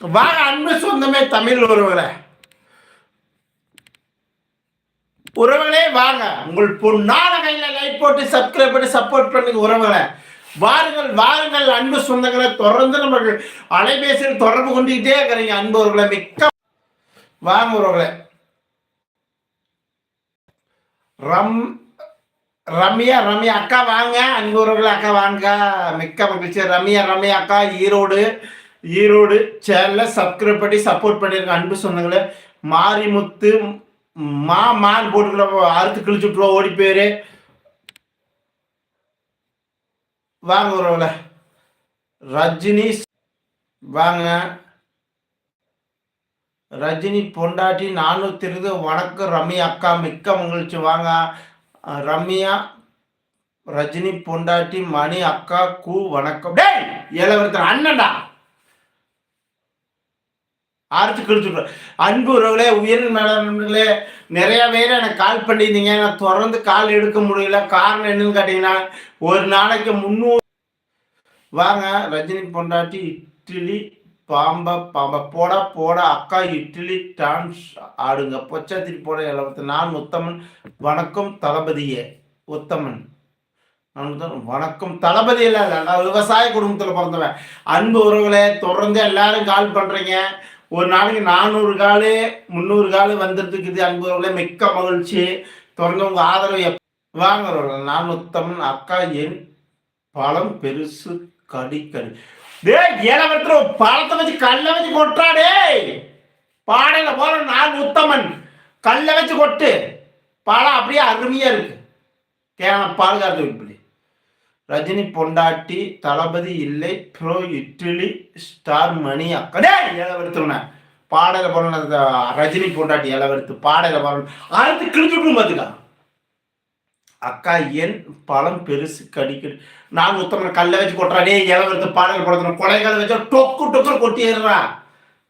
வாங்க அன்பு சொந்தமே தமிழ் உறவுகளே. உறவுகளே வாங்க. உங்கள் பொண்ணான கையில லைட் போட்டு சப்ஸ்கிரைப் பண்ணி சப்போர்ட் பண்ணுங்க உறவுகளை. வாருங்கள் வாருங்கள் அன்பு சொந்தங்களை. தொடர்ந்து நம்ம அலைபேசியில் தொடர்பு கொண்டுகிட்டே இருக்கிறீங்க அன்பு உறவுகளை. மிக்க வாங்க உறவுகளை. ரம் ரம்யா ரம்யா அக்கா வாங்க. அன்பு உறவுகளை அக்கா வாங்க. மிக்க மகிழ்ச்சி. ரம்யா ரம்யா அக்கா ஈரோடு. ஈரோடு சேனலை சப்ஸ்கிரைப் பண்ணி சப்போர்ட் பண்ணிருங்க அன்பு சொன்னங்களே மாரிமுத்து மா மான் போட்டுக்கிற அறுத்து கிழிச்சு விட்டுருவோம் ஓடி போயிரு. வாங்க உறவுல ரஜினி வாங்க. ரஜினி பொண்டாட்டி நானூத்தி இருபது வணக்கம் ரம்யா அக்கா மிக்க மகிழ்ச்சி. வாங்க. ரம்யா ரஜினி பொண்டாட்டி மணி அக்கா கூ வணக்கம். டேய் இளவரசர் அண்ணன்டா. ஆர்த்தி கிழிச்சுட்டு அன்பு உறவுகளே உயிர் நலன்களே நிறைய பேர் எனக்கு கால் பண்ணியிருந்தீங்க. நான் தொடர்ந்து கால் எடுக்க முடியல. காரணம் என்னன்னு கேட்டீங்கன்னா ஒரு நாளைக்கு முந்நூறு வாங்க ரஜினி பொண்டாட்டி இட்லி பாம்ப பாம்ப போட போட அக்கா இட்லி டான்ஸ் ஆடுங்க. பொச்சாத்திரி போட இளவத்து நான் உத்தமன் வணக்கம் தளபதியே. உத்தமன். வணக்கம் தளபதி இல்லை நான் விவசாய குடும்பத்தில் பிறந்தவன். அன்பு உறவுகளே தொடர்ந்து எல்லாரும் கால் பண்றீங்க. ஒரு நாளைக்கு நானூறு காலு முந்நூறு காலு வந்துருக்குது அன்பு மிக்க மகிழ்ச்சி. தொடர்ந்து உங்க ஆதரவு எப் வாங்குறவர்கள் நான் உத்தமன் அக்கா என் பழம் பெருசு கடிக்கடி கடி. டேய் பழத்தை வச்சு கல்லை வச்சு கொட்டாடே டேய். பாடையில போற நான் உத்தமன் கல்லை வச்சு கொட்டு. பழம் அப்படியே அருமையா இருக்கு. தேவை பாதுகாத்து இப்படி ரஜினி பொண்டாட்டி தளபதி இல்லை ப்ரோ இட்லி ஸ்டார் மணி அக்கடே ஏழவரத்துன பாடையில போற ரஜினி பொண்டாட்டி ஏழவரத்து பாடையில போற அடுத்து கிழிச்சுட்டும் பார்த்துக்கா அக்கா என் பழம் பெருசு கடிக்கடி நான் உத்தமன் கல்லை வச்சு கொட்டுறாடே இளவரத்து பாடல் கொடுத்துரும் கொலைகளை வச்சா டொக்கு டொக்கு கொட்டி ஏறுறா.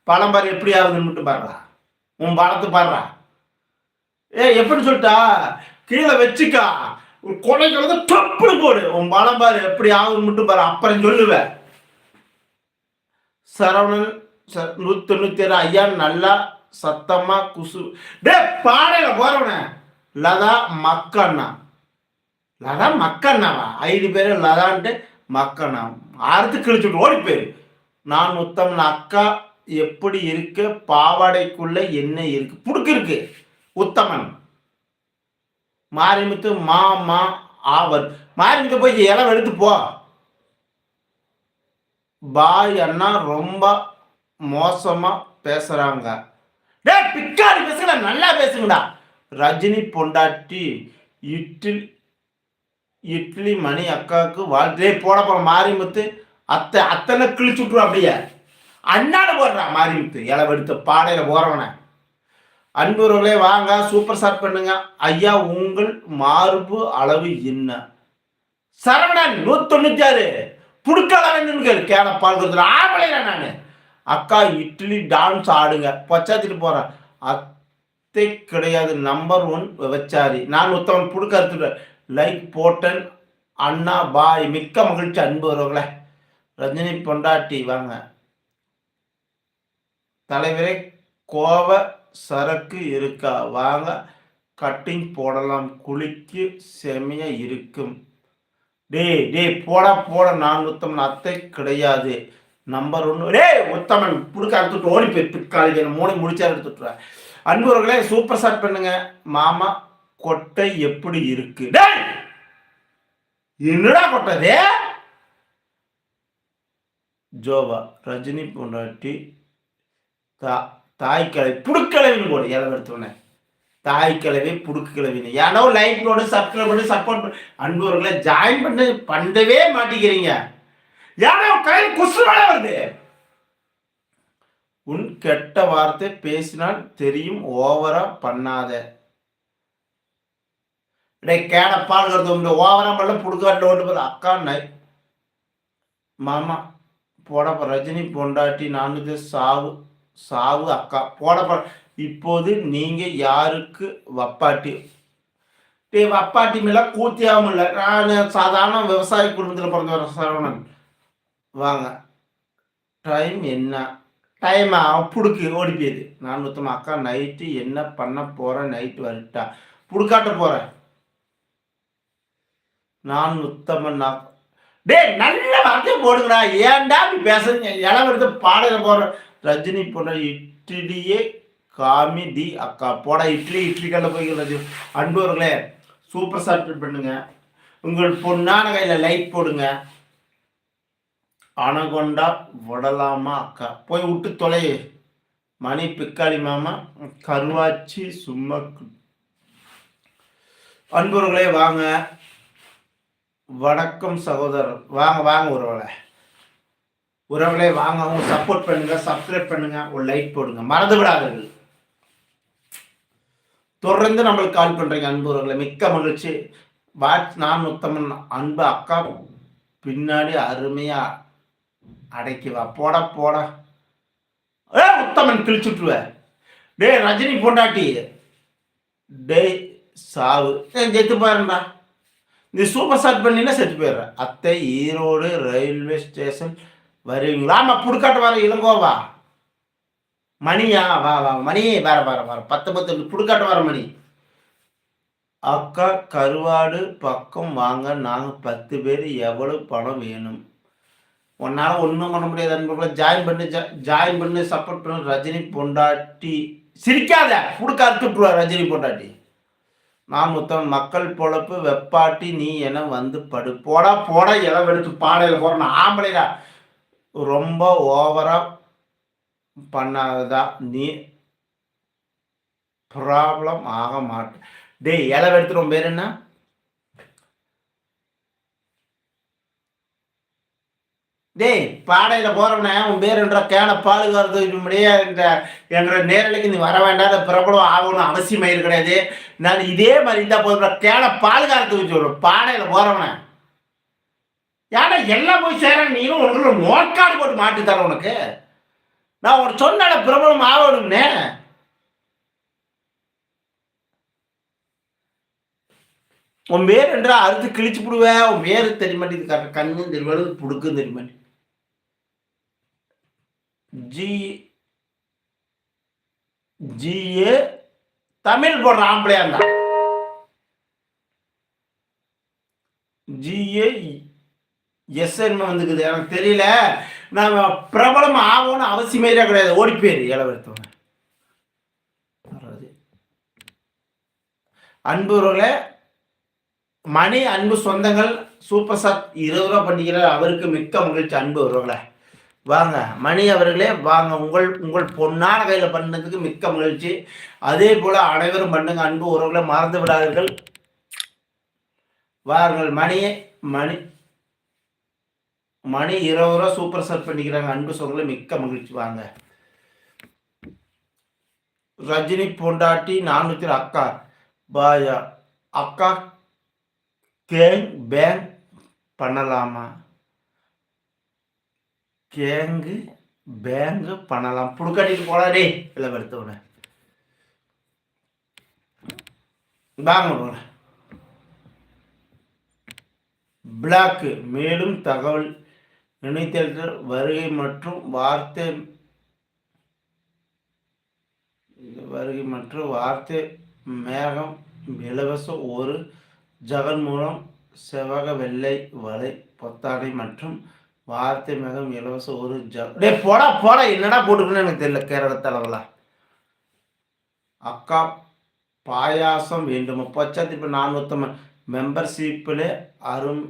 பழம் பாரு எப்படி ஆகுதுன்னு மட்டும் பாடுறா உன் பழத்து பாடுறா ஏ எப்படி சொல்லிட்டா? கீழே வச்சுக்கா. கொலைகளை வந்து டொப்புன்னு போடு. உன் பலம் பாரு எப்படி ஆகும் மட்டும் பாரு. அப்புறம் சொல்லுவேன். சரவணன் ச- நூத்தி தொண்ணூத்தி ஏழு ஐயா நல்லா சத்தமா குசு டே பாடையில போறவன. லதா மக்கண்ணா. லதா மக்கண்ணாவா? ஐந்து பேரு லதான்ட்டு மக்கண்ணா. அறுத்து கிழிச்சுட்டு ஓடி போயிரு. நான் உத்தமன் அக்கா எப்படி இருக்கு? பாவாடைக்குள்ள என்ன இருக்கு? புடுக்கு இருக்கு. உத்தமன். மாரிமுத்து மா மா ஆவர் மாரிமுத்து போய் இலம் எடுத்து போ. பாய் அண்ணா ரொம்ப மோசமா பேசுறாங்க. டே பிக்காரி பேசுங்க நல்லா பேசுங்கடா. ரஜினி பொண்டாட்டி இட்லி இட்லி மணி அக்காவுக்கு வாழ்த்தே போட போற மாரிமுத்து. அத்தை அத்தனை கிழிச்சு விட்டுரும் அப்படியே. அண்ணாட போடுறா மாரிமுத்து. இளவெடுத்த பாடையில போறவனை. அன்புறவுகளே வாங்க சூப்பர் ஸ்டார்ட் பண்ணுங்க. ஐயா உங்கள் மார்பு அளவு என்ன? சரவணன் நூத்தி தொண்ணூத்தி ஆறு புடுக்களவன் கேட பால் ஆம்பளையா நானு? அக்கா இட்லி டான்ஸ் ஆடுங்க. பச்சாத்திட்டு போறேன் அத்தை கிடையாது நம்பர் ஒன் விபச்சாரி. நான் ஒருத்தவன் புடுக்க லைக் போட்டன். அண்ணா பாய் மிக்க மகிழ்ச்சி அன்பு வருவங்களே ரஜினி பொண்டாட்டி வாங்க. தலைவரே கோவ சரக்கு இருக்கா? வாங்க கட்டிங் போடலாம். குளிக்கு செமையா இருக்கும். டேய் டேய் போடா போட. நான் உத்தமன். அத்தை கிடையாது. நம்பர் ஒன்று டே உத்தமன் புடுக்க அறுத்துட்டு ஓடி போய் பிற்காலி மூணு முடிச்சா எடுத்துட்டுறேன் அன்பர்களே சூப்பர் ஸ்டார்ட் பண்ணுங்க. மாமா கொட்டை எப்படி இருக்கு? என்னடா கொட்டது ஜோவா ரஜினி பொண்டாட்டி தா தாய் கிளவி புடுக்கிழவின்னு போடு ஏழை எடுத்தோடனே தாய் கிளவி புடுக்கு ஏன்னா லைக் போடு சப்ஸ்கிரைப் பண்ணி சப்போர்ட் பண்ணி அன்பவர்களை ஜாயின் பண்ணி பண்ணவே மாட்டேங்கிறீங்க. யாரோ கையில் குசு வருது. உன் கெட்ட வார்த்தை பேசினால் தெரியும் ஓவரா பண்ணாத. டே கேடப்பாங்கிறது உண்டு. ஓவரா பண்ண புடுக்காட்டில் ஓட்டு போது அக்கா நை. மாமா போடப்ப ரஜினி பொண்டாட்டி நான்கு சாவு. சாவு அக்கா. போட இப்போது நீங்க யாருக்கு வப்பாட்டி? டே வப்பாட்டி மேல கூத்தியாகவும் இல்லை. நான் சாதாரண விவசாய குடும்பத்தில் பிறந்த சரவணன். வாங்க. டைம் என்ன? டைமா புடுக்கு ஓடி போயிடுது நான் மொத்தமாக அக்கா நைட்டு என்ன பண்ண போகிறேன் நைட்டு வரட்டா. புடுக்காட்ட போகிறேன் நான் உத்தமன் டே டேய் நல்ல வார்த்தையை போடுங்கடா. ஏன்டா இப்படி பேசுறீங்க? இளம் எடுத்து பாடல போற ரஜினி போல இட்லியே காமி தி அக்கா. போட இட்லி இட்லி கல்ல போய்கிறது அன்பவர்களே சூப்பர் சாப்பிட்டு பண்ணுங்க. உங்கள் பொண்ணான கையில் லைட் போடுங்க. அணகொண்டா விடலாமா அக்கா? போய் விட்டு தொலை. மணி பிக்காளி மாமா கருவாச்சி சும்மா அன்பர்களே வாங்க. வணக்கம் சகோதரர். வாங்க வாங்க ஒருவளை உறவுகளே வாங்க அவங்க சப்போர்ட் பண்ணுங்க சப்ஸ்கிரைப் பண்ணுங்க ஒரு லைக் போடுங்க. மறந்து விடாதீர்கள் தொடர்ந்து நம்மளுக்கு கால் பண்றீங்க அன்பு மிக்க மகிழ்ச்சி. வாட்ச் நான் உத்தமன் அன்பு அக்கா பின்னாடி அருமையா அடைக்கி வா. போட போட. ஏ உத்தமன் கிழிச்சுட்டுருவ டே ரஜினி பொண்டாட்டி. டே சாவு. செத்து பாருண்டா நீ சூப்பர் ஸ்டார்ட் பண்ணினா செத்து போயிடுறேன் அத்தை ஈரோடு ரயில்வே ஸ்டேஷன் வருவீங்களா? ஆமாம் புடுக்காட்டு வர இளங்கோவா? மணியா? வா வா மணி வேற வேற வேற பத்து பத்து புடுக்காட்டு வர மணி. அக்கா கருவாடு பக்கம் வாங்க. நாங்கள் பத்து பேர் எவ்வளவு பணம் வேணும்? உன்னால் ஒன்றும் பண்ண முடியாது அன்புகளை ஜாயின் பண்ணி ஜாயின் பண்ணி சப்போர்ட் பண்ண. ரஜினி பொண்டாட்டி. சிரிக்காத. கொடுக்க அறுத்துட்டுருவா ரஜினி பொண்டாட்டி. நான் முத்தம் மக்கள் பொழப்பு வெப்பாட்டி நீ என வந்து படு. போடா போடா இடம் எடுத்து பாடையில் போகிறேன் ஆம்பளைடா. ரொம்ப ஓவராக பண்ணாததா நீ ப்ராப்ளம் ஆக மாட்டேன் டேய் இலை எடுத்துரும் பேர் என்ன? டேய் பாடையில் போகிறவனே உன் பேர் என்ற கேன பாதுகாத்து என்ற என்ற நேரலைக்கு நீ வர வேண்டாம் பிரபலம் ஆகணும் அவசியமாக மயில் கிடையாது. நான் இதே மாதிரி இருந்தால் போதும் கேன பாதுகாத்து வச்சு பாடையில் போகிறவனே ஏன்னா எல்லாம் போய் சேர நீனும் உனக்கு நோட்காடு போட்டு மாட்டி தரேன் உனக்கு? நான் உனக்கு சொன்ன பிரபலம் ஆகணும்னே. உன் பேர் என்றா அறுத்து கிழிச்சு விடுவேன் உன் வேறு தெரிய மாட்டேங்குது கண்ணும் தெரிய புடுக்கும் தெரிய மாட்டேங்குது ஜி ஜிஏ தமிழ் போடுற ஆம்பளையா இருந்தா. ஜிஏ எஸ் என்ன வந்துக்குது. எனக்கு தெரியல. நான் பிரபலம் ஆகும்னு அவசியமே கிடையாது. ஓடி போயிரு இளவரத்தவங்க அன்புறவுகளே மணி அன்பு சொந்தங்கள் சூப்பர் சார் இருபது ரூபா பண்ணிக்கிறார் அவருக்கு மிக்க மகிழ்ச்சி அன்பு வருவங்களே வாங்க மணி அவர்களே வாங்க. உங்கள் உங்கள் பொன்னான கையில் பண்ணதுக்கு மிக்க மகிழ்ச்சி. அதே போல் அனைவரும் பண்ணுங்க. அன்பு உறவுகளை மறந்து விடாதீர்கள். வாருங்கள் மணியே மணி. மணி இருபது ரூபா சூப்பர் செட் பண்ணிக்கிறாங்க. அன்பு சொல்ல மிக்க மகிழ்ச்சி. வாங்க. ரஜினி பொண்டாட்டி நானூற்றி அக்கா. பாயா அக்கா கேங் பேங் பண்ணலாமா? கேங்கு பேங்கு பண்ணலாம். புடுக்கடிக்கு போடாடே இல்லை வருத்தவன வாங்க போல பிளாக்கு மேலும் தகவல் நினைத்தல் வருகை மற்றும் வார்த்தை வருகை மற்றும் வார்த்தை மேகம் இலவச ஒரு ஜகன் மூலம் செவக வெள்ளை வலை பொத்தாடை மற்றும் வார்த்தை மேகம் இலவச ஒரு ஜ டே போடா போடா என்னடா போட்டுக்கணும்னு எனக்கு தெரியல கேரள தலைவலா. அக்கா பாயாசம் வேண்டும். முப்பச்சாத்தி இப்போ நானூற்றம்பது மெம்பர்ஷிப்பில் அரும்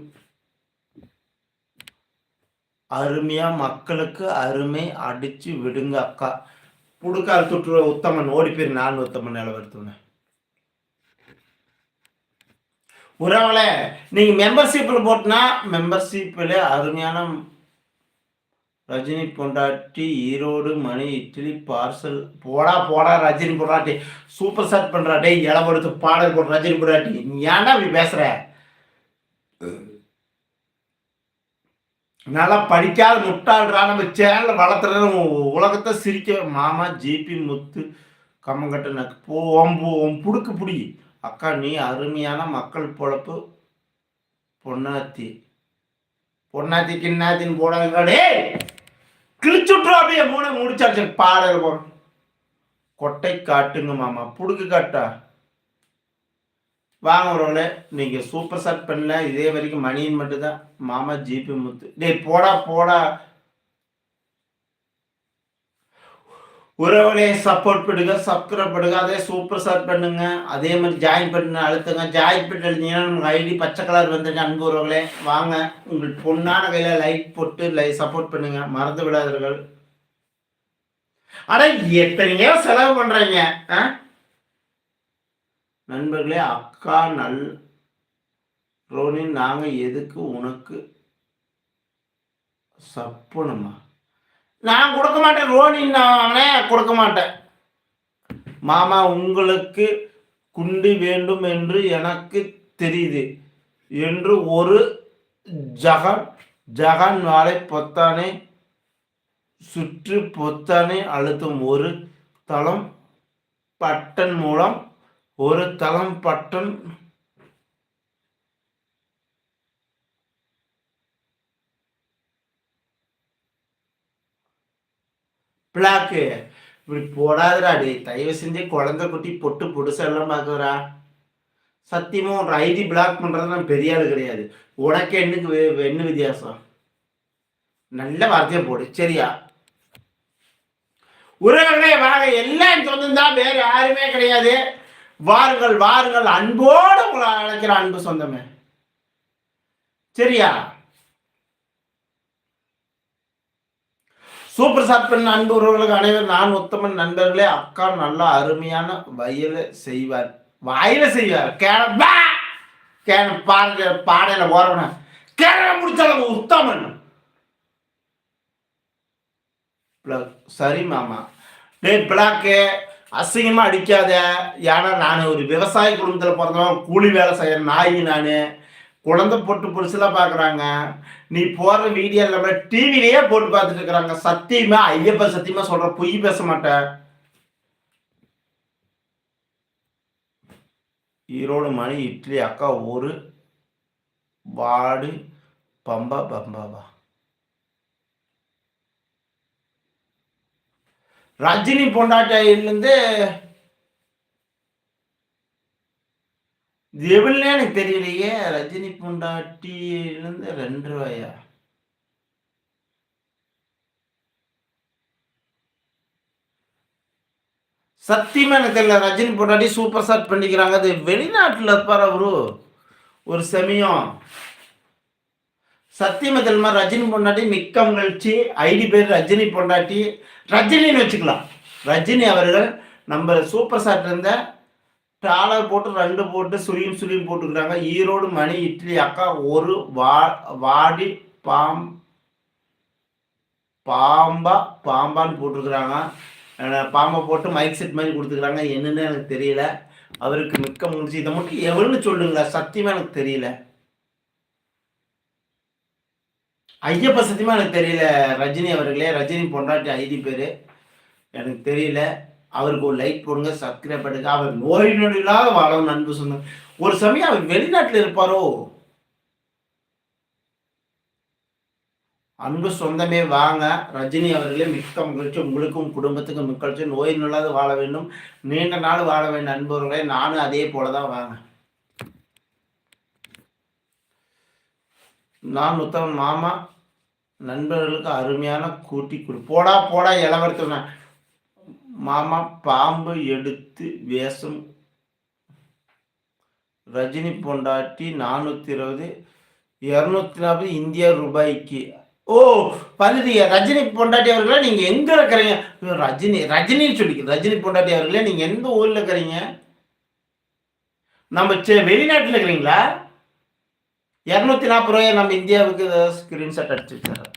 அருமையாக மக்களுக்கு அருமை அடித்து விடுங்க அக்கா. புடுக்கால் துட்டு உத்தமன் ஓடி போய் நான் உத்தமன் நிலவரத்துங்க உறவுகளே நீங்கள் மெம்பர்ஷிப்பில் போட்டுனா மெம்பர்ஷிப்பில் அருமையான ரஜினி பொண்டாட்டி ஈரோடு மணி இட்லி பார்சல் போடா போடா ரஜினி பொண்டாட்டி. சூப்பர் ஸ்டார்ட் பண்ணுறா டே இளவெடுத்து பாடல் போடுற ரஜினி பொண்டாட்டி. நீ ஏன்டா அப்படி பேசுகிற நல்லா படிக்காத முட்டாள்றா நம்ம சேனல் வளர்த்துற உலகத்தை சிரிக்க. மாமா ஜிபி முத்து கம்மங்கட்டு நக்கு. போ ஒம்பு புடுக்கு புடி. அக்கா நீ அருமையான மக்கள் பொழப்பு. பொன்னாத்தி. பொன்னாத்தி கிண்ணாத்தின்னு போடாதே கிழிச்சு அப்படியே மூணு முடிச்சாச்சு பாடல் போறோம் கொட்டை காட்டுங்க மாமா. புடுக்கு காட்டா. வாங்க உறவுல நீங்கள் சூப்பர் சாட் பண்ணல இதே வரைக்கும் மணியின் மட்டும்தான். மாமா ஜிபி முத்து. டேய் போடா போடா. உறவுகளே சப்போர்ட் பண்ணுங்க சப்ஸ்கிரைப் பண்ணுங்க அதே சூப்பர் சாட் பண்ணுங்க. அதே மாதிரி ஜாயின் பண்ண அழுத்துங்க. ஜாயின் பண்ணி எழுந்தீங்கன்னா நமக்கு ஐடி பச்சை கலர் வந்துருங்க அன்பு உறவுகளே. வாங்க உங்களுக்கு பொண்ணான கையில் லைக் போட்டு லை சப்போர்ட் பண்ணுங்க. மறந்து விடாதீர்கள். ஆனால் எத்தனையோ செலவு பண்ணுறீங்க ஆ? நண்பர்களே அக்கா நல் ரோனி நாங்க எதுக்கு உனக்கு சப்புணுமா நான் கொடுக்க மாட்டேன் ரோனி நானே கொடுக்க மாட்டேன். மாமா உங்களுக்கு குண்டி வேண்டும் என்று எனக்கு தெரியுது என்று ஒரு ஜகன் ஜகன் வாழை பொத்தானை சுற்று பொத்தானை அழுத்தும் ஒரு தளம் பட்டன் மூலம் ஒரு தளம் பட்டன் பிளாக்கு. இப்படி போடாதடா டே தயவு செஞ்சு குழந்தை குட்டி பொட்டு பொடுசெல்லாம் பார்க்குறா. சத்தியமா ஒரு ஐடி பிளாக் பண்றது நான் பெரிய ஆளு கிடையாது. உனக்கு என்னக்கு என்ன வித்தியாசம்? நல்ல வார்த்தையை போடு. சரியா? உறவுகளே வாங்க. எல்லாம் சொந்தம் வேற யாருமே கிடையாது. வாருங்கள் வாருங்கள் அன்போடு உங்களை அழைக்கிற அன்பு சொந்தமே. சரியா? சூப்பர் சாட் பண்ண அன்பு அனைவரும் நான் உத்தமன் நண்பர்களே அக்கா நல்லா அருமையான வயல செய்வார். வாயில செய்வார். கேன கேன பாட பாடையில ஓரவன. கேன முடிச்சாலும் உத்தமன். சரி மாமா. டே பிளாக்கு அசிங்கமா அடிக்காத. ஏன்னா நான் ஒரு விவசாய குடும்பத்தில் பிறந்தவன் கூலி வேலை செய்யற நாய் நான். குழந்தை போட்டு புதுசுலாம் பார்க்குறாங்க நீ போடுற வீடியோ எல்லாமே டிவிலேயே போட்டு பார்த்துட்டு இருக்கிறாங்க. சத்தியமா ஐயப்ப சத்தியமா சொல்ற பொய் பேச மாட்டேன் ஈரோடு மணி இட்லி அக்கா ஒரு வாடு பம்பா பம்பாவா? ரஜினி பொண்டாட்டியிலேருந்து இது எவ்வளோ எனக்கு தெரியலையே. ரஜினி பொண்டாட்டியிலேருந்து ரெண்டு ரூபாயா? சத்தியமா எனக்கு தெரியல. ரஜினி பொண்டாட்டி சூப்பர் ஸ்டார் பண்ணிக்கிறாங்க. அது வெளிநாட்டில் இருப்பார் அவரு? ஒரு சமயம். சத்தியமா தெரியுமா? ரஜினி பொண்டாட்டி மிக்க மகிழ்ச்சி. ஐடி பேர் ரஜினி பொண்டாட்டி. ரஜினின்னு வச்சுக்கலாம். ரஜினி அவர்கள் நம்ம சூப்பர் ஸ்டார் இருந்த டாலர் போட்டு ரெண்டு போட்டு சுழியும் சுழியும் போட்டுக்கிறாங்க. ஈரோடு மணி இட்லி அக்கா ஒரு வா வாடி பாம் பாம்பா பாம்பான்னு போட்டிருக்கிறாங்க பாம்பை போட்டு மைக் செட் மாதிரி கொடுத்துக்கிறாங்க. என்னன்னு எனக்கு தெரியல. அவருக்கு மிக்க முடிஞ்சு இதை மட்டும் எவ்வளோன்னு சொல்லுங்களா சத்தியமாக எனக்கு தெரியல. ஐயப்ப சத்தியமா எனக்கு தெரியல. ரஜினி அவர்களே ரஜினி பொண்டாட்டி ஐடி பேரு. எனக்கு தெரியல. அவருக்கு ஒரு லைக் போடுங்க சப்ஸ்கிரைப் பண்ணுங்க. அவர் நோய் நொடிகளாக வாழணும் அன்பு சொன்னாங்க ஒரு சமயம் அவர் வெளிநாட்டில் இருப்பாரோ? அன்பு சொந்தமே வாங்க. ரஜினி அவர்களே மிக்க மகிழ்ச்சி. உங்களுக்கும் குடும்பத்துக்கும் மிக்க மகிழ்ச்சி நோய் நல்லாது வாழ வேண்டும். நீண்ட நாள் வாழ வேண்டும் அன்பவர்களே நானும் அதே போல தான் வாங்க. நான் உத்தமன் மாமா நண்பர்களுக்கு அருமையான கூட்டி கொடு. போடா போடா இளவரத்தன மாமா பாம்பு எடுத்து வேஷம். ரஜினி பொண்டாட்டி நானூற்றி இருபது இரநூத்தி நாற்பது இந்திய ரூபாய்க்கு. ஓ பதினீங்க ரஜினி பொண்டாட்டி அவர்களே நீங்கள் எங்கே இருக்கிறீங்க? ரஜினி ரஜினின்னு சொல்லி ரஜினி பொண்டாட்டி அவர்களே நீங்கள் எந்த ஊரில் இருக்கிறீங்க? நம்ம செ- வெளிநாட்டில் இருக்கிறீங்களா? இரநூத்தி நாற்பது ரூபாய் நம்ம இந்தியாவுக்கு ஸ்கிரீன்ஷாட் அடிச்சுருக்காரு.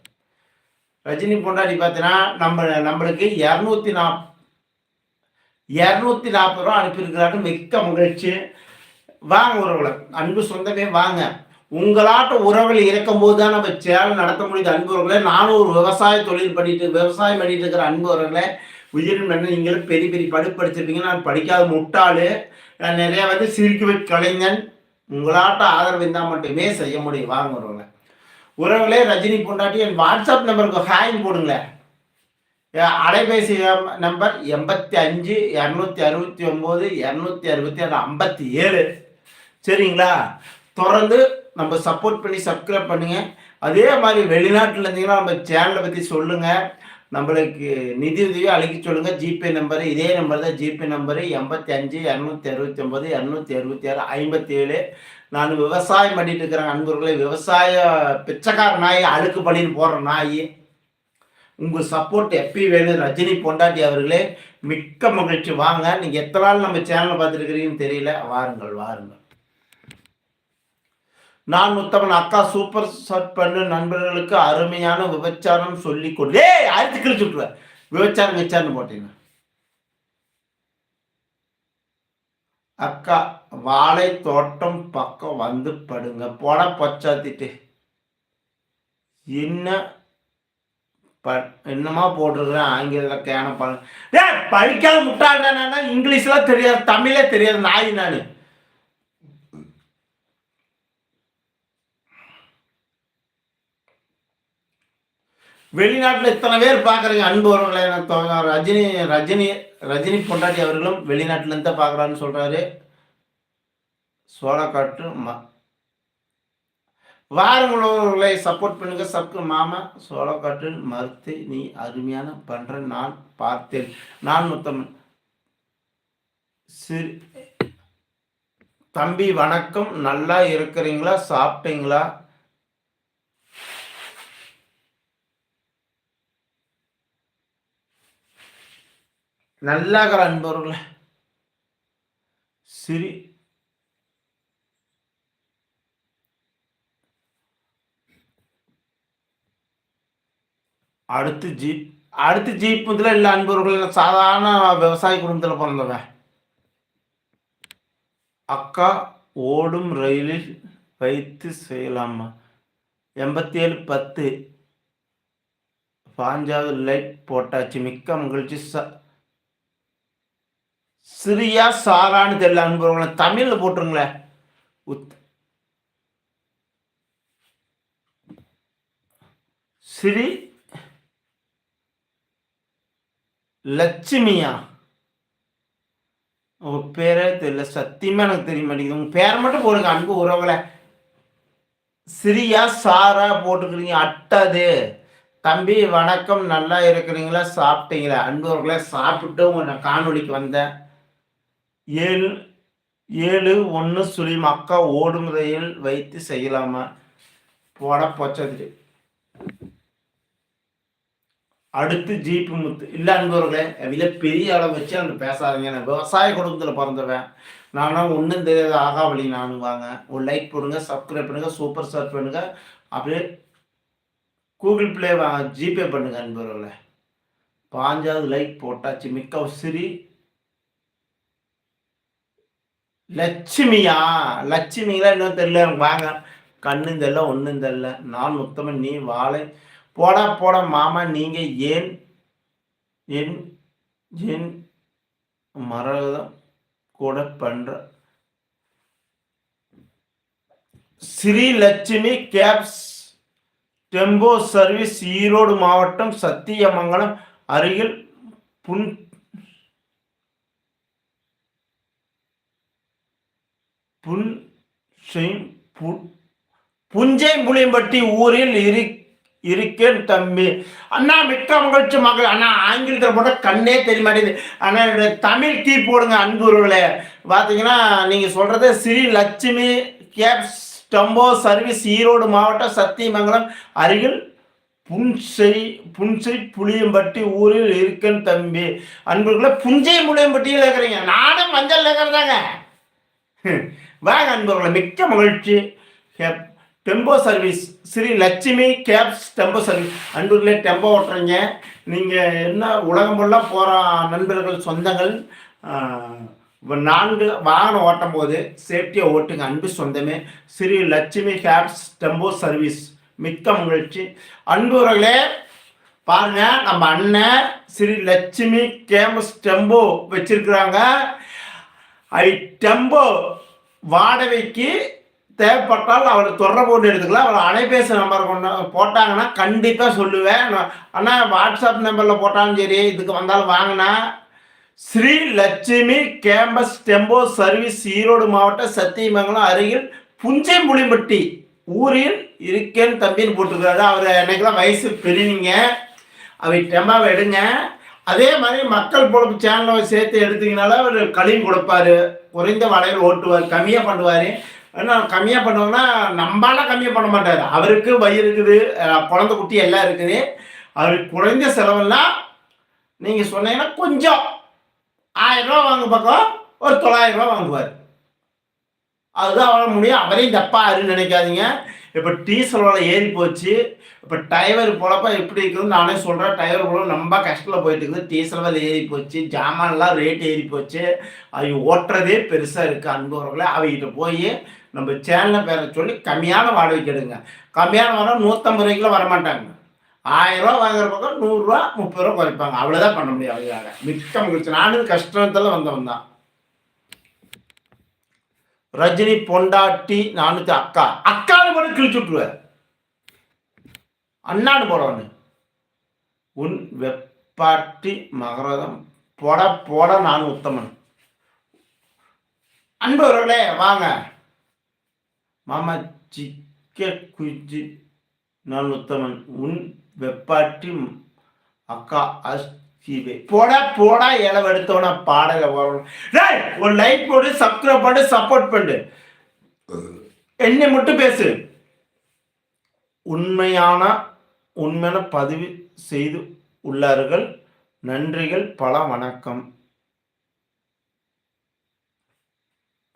ரஜினி பொண்டாடி பார்த்தீங்கன்னா நம்ம நம்மளுக்கு இரநூத்தி நாப் இரநூத்தி நாற்பது ரூபா அனுப்பியிருக்கிறாரு. மிக்க மகிழ்ச்சி. வாங்க உறவுகளை அன்பு சொந்தமே வாங்க. உங்களாட்ட உறவுகள் இருக்கும்போது தான் நம்ம சேனல் நடத்த முடியுது அன்புறவர்களே நானும் ஒரு விவசாய தொழில் பண்ணிட்டு விவசாயம் பண்ணிட்டு இருக்கிற அன்பு உறவுகளே உயிரின் நன்மை. நீங்களும் பெரிய பெரிய படிப்பு படிச்சிருப்பீங்க. நான் படிக்காத முட்டாளு. நான் நிறைய வந்து சிரிக்குவை கலைஞன். உங்களாட்ட ஆதரவு இருந்தால் மட்டுமே செய்ய முடியும். வாங்க உறவுகளே. உறவுகளே ரஜினி பொண்டாட்டி என் வாட்ஸ்அப் நம்பருக்கு ஹாய் போடுங்களேன். அலைபேசி நம்பர் எண்பத்தி அஞ்சு இரநூத்தி அறுபத்தி ஒம்பது இரநூத்தி அறுபத்தி ஆறு ஐம்பத்தி ஏழு. சரிங்களா? தொடர்ந்து நம்ம சப்போர்ட் பண்ணி சப்ஸ்கிரைப் பண்ணுங்க. அதே மாதிரி வெளிநாட்டில் இருந்தீங்கன்னா நம்ம சேனலை பற்றி சொல்லுங்கள் நம்மளுக்கு நிதி உதவி அழைக்க சொல்லுங்கள் ஜிபே நம்பரு இதே நம்பர் தான் ஜிபே நம்பரு. எண்பத்தி அஞ்சு இரநூத்தி அறுபத்தி ஒம்பது இரநூத்தி அறுபத்தி ஆறு ஐம்பத்தி ஏழு நான் விவசாயம் பண்ணிட்டு இருக்கிறேன் அன்பர்களே. விவசாய பிச்சைக்கார நாய் அழுக்கு பண்ணின்னு போடுற நாய். உங்கள் சப்போர்ட் எப்பி வேணும் ரஜினி பொண்டாட்டி அவர்களே மிக்க மகிழ்ச்சி. வாங்க நீங்கள் எத்தனை நாள் நம்ம சேனலை பார்த்துருக்கிறீங்கன்னு தெரியல. வாருங்கள் வாருங்கள். நான் முத்தமன் அக்கா சூப்பர் ஷாட் பண்ணு நண்பர்களுக்கு அருமையான விபச்சாரம் சொல்லி கொடு. ஆயிரத்தி கிழிச்சு விட்டுருவேன் விபச்சாரம் விச்சாரம் போட்டீங்க. அக்கா வாழை தோட்டம் பக்கம் வந்து படுங்க. போட பொச்சாத்திட்டு. என்ன ப என்னமா போட்டிருக்கிறேன். ஆங்கிலத்தில் கேன பழ படிக்காத முட்டாள்டானா இங்கிலீஷ்லாம் தெரியாது தமிழே தெரியாது நாய் நான். வெளிநாட்டில் இத்தனை பேர் பார்க்குறீங்க அன்பு எனக்கு ரஜினி ரஜினி ரஜினி பொண்டாட்டி அவர்களும் வெளிநாட்டிலேருந்து தான் பார்க்குறான்னு சொல்கிறாரு சோளக்காட்டு மா வாரங்களவர்களை சப்போர்ட் பண்ணுங்க. சப்க்கு மாமா சோளக்காட்டில் மறுத்து நீ அருமையான பண்ற நான் பார்த்தேன். நான் மொத்தம் சிறு தம்பி வணக்கம். நல்லா இருக்கிறீங்களா? சாப்பிட்டீங்களா? நல்லா அன்பர்களே அன்பவர்களே சிரி. அடுத்து ஜீப் அடுத்து ஜீப் முதல்ல இல்லை அன்பவர்கள் சாதாரண விவசாய குடும்பத்தில் பிறந்தவன் அக்கா ஓடும் ரயிலில் வைத்து செய்யலாமா? எண்பத்தி ஏழு பத்து. பாஞ்சாவது லைட் போட்டாச்சு. மிக்க மகிழ்ச்சி. ச சிரியா சாரான்னு தெரியல அன்பவர்களை தமிழில் போட்டுருங்களேன். உத் ஸ்ரீ லட்சுமியா? உங்க பேரே தெரியல சத்தியமா எனக்கு தெரிய மாட்டேங்குது. உங்க பேர் மட்டும் போடுங்க அன்பு உறவுகளை சிரியா சாரா போட்டுக்கிறீங்க அட்டது. தம்பி வணக்கம் நல்லா இருக்கிறீங்களா? சாப்பிட்டீங்களா? அன்பவர்களே சாப்பிட்டு உங்க காணொலிக்கு வந்தேன். ஏழு ஏழு ஒன்று சுழியம் அக்கா ஓடும் ரயில் வைத்து செய்யலாமா? போட போச்சது அடுத்து ஜீப்பு முத்து. இல்லை அன்பவர்களே அதில் பெரிய அளவு வச்சு அந்த பேசாதீங்க. நான் விவசாய குடும்பத்தில் பிறந்தவன். நானும் ஒன்றும் தெரியாத ஆகாவளி நானுவாங்க ஒரு லைக் போடுங்க சப்ஸ்கிரைப் பண்ணுங்க சூப்பர் ஸ்டார் பண்ணுங்க. அப்படியே கூகுள் பிளே வா ஜிபே பண்ணுங்க அன்பவர்களே பாஞ்சாவது லைக் போட்டாச்சு. மிக்க சிரி லட்சுமியா? லட்சுமிங்களா இன்னும் தெரியல. எனக்கு வாங்க. கண்ணும் தெரியல ஒன்றும் தெரியல. நான் முத்தமன் நீ வாழை. போடா போட மாமா நீங்க ஏன் என் என் மரகதம் கூட பண்ற? Srilakshmi cabs tempo service Erode மாவட்டம் சத்தியமங்கலம் அருகில் புன் புன் பு- புஞ்சை புளியம்பட்டி ஊரில் இரு இருக்கேன் தம்பி. அண்ணா மிக்க மகிழ்ச்சி மகள் அண்ணா ஆங்கிலத்தில் போட்டால் கண்ணே தெரிய மாட்டேங்குது. ஆனால் என்னுடைய தமிழ் கீ போடுங்க அன்புறவுகளே பார்த்தீங்கன்னா நீங்கள் சொல்கிறது Sri Lakshmi cabs tempo service Erode மாவட்டம் சத்தியமங்கலம் அருகில் புன்சை புன்சை புளியம்பட்டி ஊரில் இருக்கேன் தம்பி. அன்புகளை புஞ்சை புளியம்பட்டியில் இருக்கிறீங்க. நானும் மஞ்சள் இருக்கிறதாங்க வாங்க அன்பர்களை மிக்க மகிழ்ச்சி. Tempo service Sri Lakshmi cabs tempo service. அன்பர்களே டெம்போ ஓட்டுறீங்க. நீங்கள் என்ன உலகம் ஃபுல்லாக போகிற நண்பர்கள் சொந்தங்கள் நான்கு வாகனம் ஓட்டும் போது சேஃப்டியாக ஓட்டுங்க அன்பு சொந்தமே. Sri Lakshmi cabs tempo service. மிக்க மகிழ்ச்சி. அன்புகளே பாருங்க நம்ம அண்ணன் ஸ்ரீ லட்சுமி கேம்பஸ் டெம்போ வச்சிருக்கிறாங்க. ஐ டெம்போ வாடகைக்கு தேவைப்பட்டால் அவர் தொடர்பு கொண்டு எடுத்துக்கலாம். அவர் அலைபேசி நம்பர் கொண்டு போட்டாங்கன்னா கண்டிப்பாக சொல்லுவேன். ஆனால் வாட்ஸ்அப் நம்பரில் போட்டாலும் சரி இதுக்கு வந்தாலும் வாங்கினா. Sri Lakshmi cabs tempo service Erode மாவட்ட சத்தியமங்கலம் அருகில் புஞ்சைம்புளிம்பட்டி ஊரில் இருக்கேன்னு தம்பின்னு போட்டிருக்காரு. அவர் என்னைக்கெல்லாம் வயசு பெரியவங்க. அவை டெம்பாவை எடுங்க. அதே மாதிரி மக்கள் பொழப்பு சேனலை சேர்த்து எடுத்தீங்கனால அவர் களியும் கொடுப்பாரு. குறைந்த வளையல் ஓட்டுவார் கம்மியாக பண்ணுவார். ஏன்னா கம்மியாக பண்ணுவோம்னா நம்மளால கம்மியாக பண்ண மாட்டார். அவருக்கு வயிறு இருக்குது குழந்தை குட்டி எல்லாம் இருக்குது. அவருக்கு குறைந்த செலவெல்லாம் நீங்கள் சொன்னீங்கன்னா கொஞ்சம் ஆயிரம் ரூபா வாங்க பக்கம் ஒரு தொள்ளாயிரம் ரூபா வாங்குவார். அதுதான் அவரால் முடியும். அவரையும் தப்பாருன்னு நினைக்காதீங்க. இப்போ டீசல் விலை ஏறி போச்சு. இப்போ டயர் போலப்ப எப்படி இருக்குதுன்னு நானே சொல்கிறேன் டயர் போல ரொம்ப கஷ்டத்தில் போயிட்டு இருக்குது. டீசல் விலை ஏறி போச்சு. ஜாமான்லாம் ரேட் ஏறி போச்சு. அவங்க ஓட்டுறதே பெருசாக இருக்குது அன்பவர்களை அவகிட்ட போய் நம்ம சேனலில் பேர சொல்லி கம்மியான வாடகைக்கு எடுங்க கம்மியான வாடகை நூற்றம்பது ரூபாய்க்குலாம் வரமாட்டாங்க. ஆயிரம் ரூபா வாங்குற பக்கம் நூறுரூவா முப்பது ரூபா குறைப்பாங்க. அவ்வளோதான் பண்ண முடியும் அவங்களால. மிக்க மகிழ்ச்சி. நானும் கஷ்டத்தில் வந்தவன் தான். ரஜினி பொண்டாட்டி நானூத்தி அக்கா. அக்கான்னு போட கிழிச்சு விட்டுருவார் அண்ணான்னு போறவனு. உன் வெப்பாட்டி மகரதம் போட போட நான் உத்தமன். அன்பவர்களே வாங்க. மாமா சிக்க குஜி நான் உத்தமன். உன் வெப்பாட்டி அக்கா அஸ்திவே போடா போடா இலவ எடுத்தவன பாடல வரணும் டேய் ஒரு லைக் போடு சப்ஸ்கிரைப் பண்ணி சப்போர்ட் பண்ணு. என்னை மட்டும் பேசு. உண்மையான உண்மையான பதிவு செய்து உள்ளார்கள். நன்றிகள் பல வணக்கம்.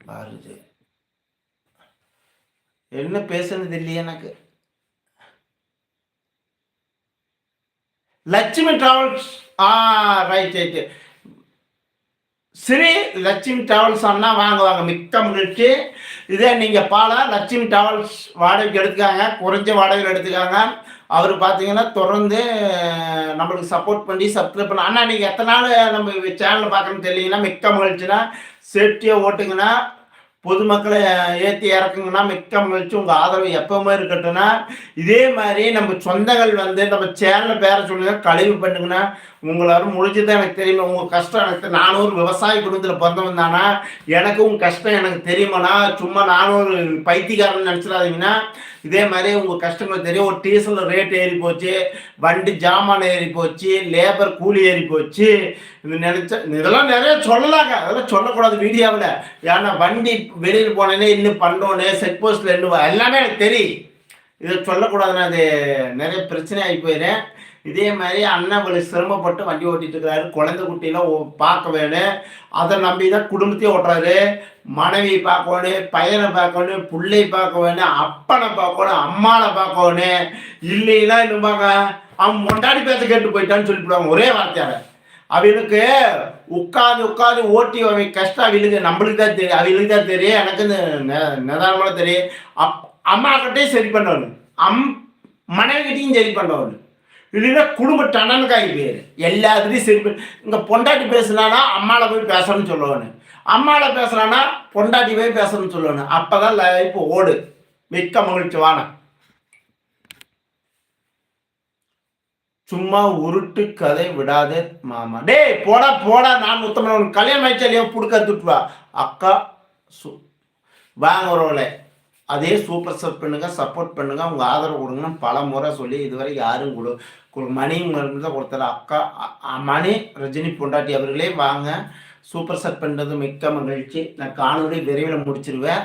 வருது என்ன பேசுனது இல்லையே எனக்கு? லட்சுமி டிராவல்ஸ் ஆ right right Sri Lakshmi travels அண்ணா வாங்குவாங்க மிக்க மகிழ்ச்சி. இதே நீங்கள் பாலை லட்சுமி டிராவல்ஸ் வாடகைக்கு எடுத்துக்காங்க. குறைஞ்ச வாடகையில் எடுத்துக்காங்க. அவர் பார்த்தீங்கன்னா தொடர்ந்து நம்மளுக்கு சப்போர்ட் பண்ணி சப்ஸ்கிரைப் பண்ண அண்ணா நீங்கள் எத்தனை நாள் நம்ம சேனலில் பார்க்கணும்னு தெரியலீங்கன்னா மிக்க மகிழ்ச்சினா சேஃப்டியாக ஓட்டுங்கன்னா பொதுமக்களை ஏற்றி இறக்குங்கன்னா மிக்க மகிழ்ச்சி. உங்கள் ஆதரவு எப்பவுமே இருக்கட்டும்னா இதே மாதிரி நம்ம சொந்தங்கள் வந்து நம்ம சேனலில் பேர சொல்லுங்க கழிவு பண்ணுங்கன்னா உங்களாலும் முடிஞ்சது எனக்கு தெரியுமா. உங்கள் கஷ்டம் எனக்கு நானும் ஒரு விவசாய குடும்பத்தில் பிறந்தவன் தானா? எனக்கு உங்கள் கஷ்டம் எனக்கு தெரியுமாண்ணா? சும்மா நானும் ஒரு பைத்தியக்காரன் நினச்சிடாதீங்கன்னா இதே மாதிரி உங்கள் கஷ்டங்கள் தெரியும். ஒரு டீசல் ரேட் ஏறி போச்சு. வண்டி ஜாமான் ஏறி போச்சு. லேபர் கூலி ஏறி போச்சு. இது நினைச்ச இதெல்லாம் நிறைய சொல்லலாங்க. அதெல்லாம் சொல்லக்கூடாது வீடியோவில் ஏன்னா வண்டி வெளியில் போனேன்னே இன்னும் பண்ணோன்னு செக் போஸ்ட்டில் இன்னும் எல்லாமே எனக்கு தெரியும். இதை சொல்லக்கூடாதுன்னா அது நிறைய பிரச்சனை ஆகி போயிடுறேன் இதே மாதிரி அண்ணன் இவ்வளவு சிரமப்பட்டு வண்டி ஓட்டிட்டு இருக்காரு குழந்தை குட்டியெல்லாம் பார்க்க வேணும் அதை நம்பி தான் குடும்பத்தையும் ஓட்டுறாரு. மனைவி பார்க்கணும் பையனை பார்க்கணும் பிள்ளை பார்க்க வேணும் அப்பனை பார்க்கணும் அம்மாவை பார்க்கணும் இல்லைன்னா இன்னும்பாங்க அவன் முண்டாடி பேச கேட்டு போயிட்டான்னு சொல்லிவிடுவாங்க. ஒரே வார்த்தையால அவளுக்கு உட்காந்து உட்காந்து ஓட்டி அவன் கஷ்டம் அவளுக்கு நம்மளுக்கு தான் தெரியும். அவளுக்கு தான் தெரியும். எனக்கு நிதானமாக தெரியும். அப் அம்மா கிட்டேயும் சரி பண்ணவனு. அம் மனைவிகிட்டையும் சரி பண்ணவனு. இல்லைன்னா குடும்ப டனனுக்காகி பேர். எல்லாத்துலேயும் சரி இங்கே பொண்டாட்டி பேசுனானா அம்மாவில் போய் பேசணும்னு சொல்லணும் அம்மாவில் பேசுகிறானா பொண்டாட்டி போய் பேசணும்னு சொல்லணும் அப்போ தான் லைஃப் ஓடு. மிக்க மகிழ்ச்சி சும்மா உருட்டு கதை விடாதே மாமா. டேய் போடா போடா. நான் உத்தமன் உனக்கு கல்யாணம் ஆயிடுச்சா இல்லையோ? புடுக்க எடுத்துட்டு வா. அக்கா சு வாங்க வாங்குறவளே அதே சூப்பர் சப் பண்ணுங்க சப்போர்ட் பண்ணுங்க அவங்க ஆதரவு கொடுங்கன்னு பல முறை சொல்லி இதுவரை யாரும் கொடு மணி தான் கொடுத்தாரு அக்கா மணி ரஜினி பொண்டாட்டி அவர்களே வாங்க. சூப்பர் சப் பண்ணுறது மிக்க மகிழ்ச்சி. நான் காணொலி விரைவில் முடிச்சிருவேன்.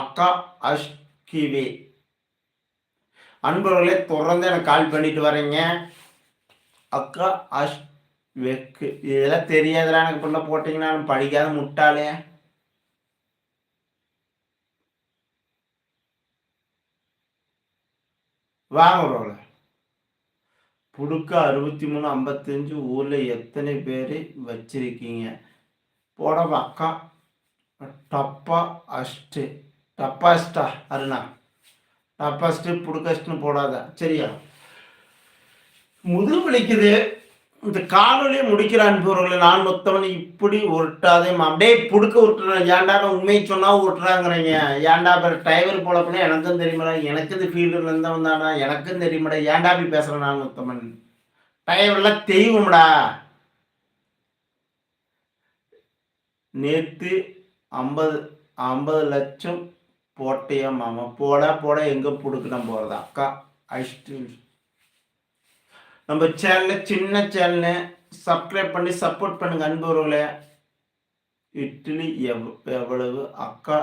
அக்கா அஷ் கிவி. அன்பர்களே தொடர்ந்து எனக்கு கால் பண்ணிட்டு வரீங்க அக்கா அஷ் வெக்கு. இதெல்லாம் தெரியாதுடா எனக்கு பண்ண போட்டிங்கன்னா படிக்காத முட்டாளே. வாங்க ரோல புடுக்க அறுபத்தி மூணு ஐம்பத்தஞ்சு ஊரில் எத்தனை பேர் வச்சிருக்கீங்க? போடவா அக்கா. டப்பா அஷ்டு டப்பா அஷ்டா அருணா. டப்பா அஷ்டு புடுக்க போடாத. சரியா? முதுகு வலிக்குது. இந்த காணொலியை முடிக்கிற அன்பவர்களை நான் மொத்தவன் இப்படி உருட்டாதே அப்படியே புடுக்க உருட்டுறேன் ஏன்டா உண்மையை சொன்னா உருட்டுறாங்கிறீங்க? ஏன்டா பேர் டிரைவர் போலப்பனே எனக்கும் தெரியுமாடா எனக்கு இந்த ஃபீல்டில் இருந்தவன் தானா எனக்கும் தெரியுமாடா ஏன்டா அப்படி பேசுறேன் நான் மொத்தமன் டிரைவர்லாம் தெய்வம்டா. நேற்று ஐம்பது ஐம்பது லட்சம் போட்டையா மாமா. போடா போட எங்கே புடுக்கிடம் போகிறதா அக்கா அஷ்டு நம்ம சேனல் சின்ன சேனல் சப்ஸ்கிரைப் பண்ணி சப்போர்ட் பண்ணுங்க அன்புறவுகளே இட்லி எவ் எவ்வளவு? அக்கா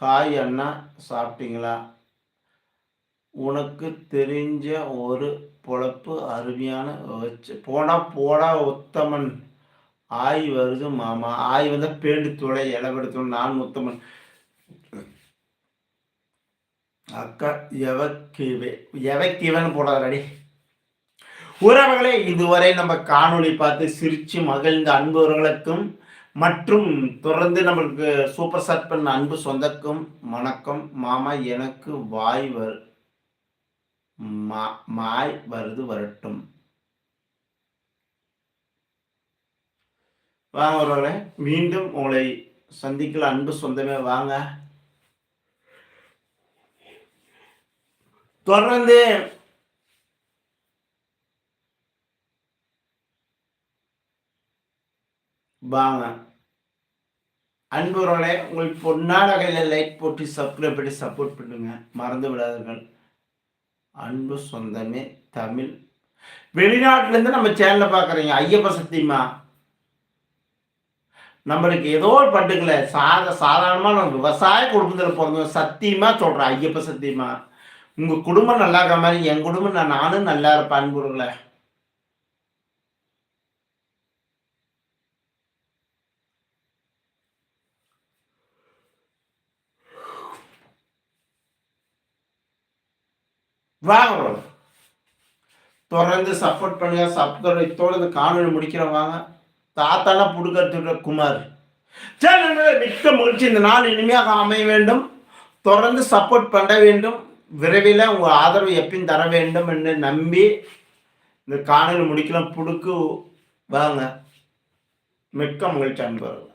ஹாய் அண்ணா சாப்பிட்டீங்களா? உனக்கு தெரிஞ்ச ஒரு பொழப்பு அருமையான வச்சு போனா போடா உத்தமன். ஆய் வருது மாமா. ஆய் வந்த பேண்டு துளை இலவெடுத்தோம் நான் உத்தமன். அக்கா எவக்கிவே எவக்கிவன் போடாதடி உறவுகளை இதுவரை நம்ம காணொளி பார்த்து சிரித்து மகிழ்ந்த அன்புறவர்களுக்கும் மற்றும் தொடர்ந்து நம்மளுக்கு சூப்பர் சாட் பண்ண அன்பு சொந்தக்கும் வணக்கம். மாமா எனக்கு வாய் வரு மாய் வருது வரட்டும். வாங்க உறவுகளே மீண்டும் உங்களை சந்திக்கல அன்பு சொந்தமே வாங்க. தொடர்ந்து வாங்க. அன்புறவர்களே உங்களுக்கு பொன்னான கையில் லைக் போட்டு சப்ஸ்கிரைப் பண்ணி சப்போர்ட் பண்ணுங்க. மறந்து விடாதீர்கள். அன்பு சொந்தமே தமிழ். வெளிநாட்டிலேருந்து நம்ம சேனலில் பார்க்குறீங்க ஐயப்ப சத்தியமா? நம்மளுக்கு ஏதோ ஒரு பட்டுக்கல சாத சாதாரணமாக நம்ம விவசாய குடும்பத்தில் பிறந்தோம் சத்தியமாக சொல்கிறேன் ஐயப்ப சத்தியமா? உங்கள் குடும்பம் நல்லா இருக்க மாதிரி என் குடும்பம் நான் நானும் நல்லா இருப்பேன் அன்புறங்களே வாங்க. தொடர்ந்து சப்போர்ட் பண்ணுங்க சப்போர்ட் இத்தோடு இந்த காணொலி முடிக்கிறோம் வாங்க. தாத்தானா புடுக்கத்துடைய குமார். சரி மிக்க மகிழ்ச்சி இந்த நாள் இனிமையாக அமைய வேண்டும். தொடர்ந்து சப்போர்ட் பண்ண வேண்டும். விரைவில் உங்கள் ஆதரவு எப்பயும் தர வேண்டும் என்று நம்பி இந்த காணொலி முடிக்கலாம். புடுக்கு வாங்க. மிக்க மகிழ்ச்சி அன்பர்கள்.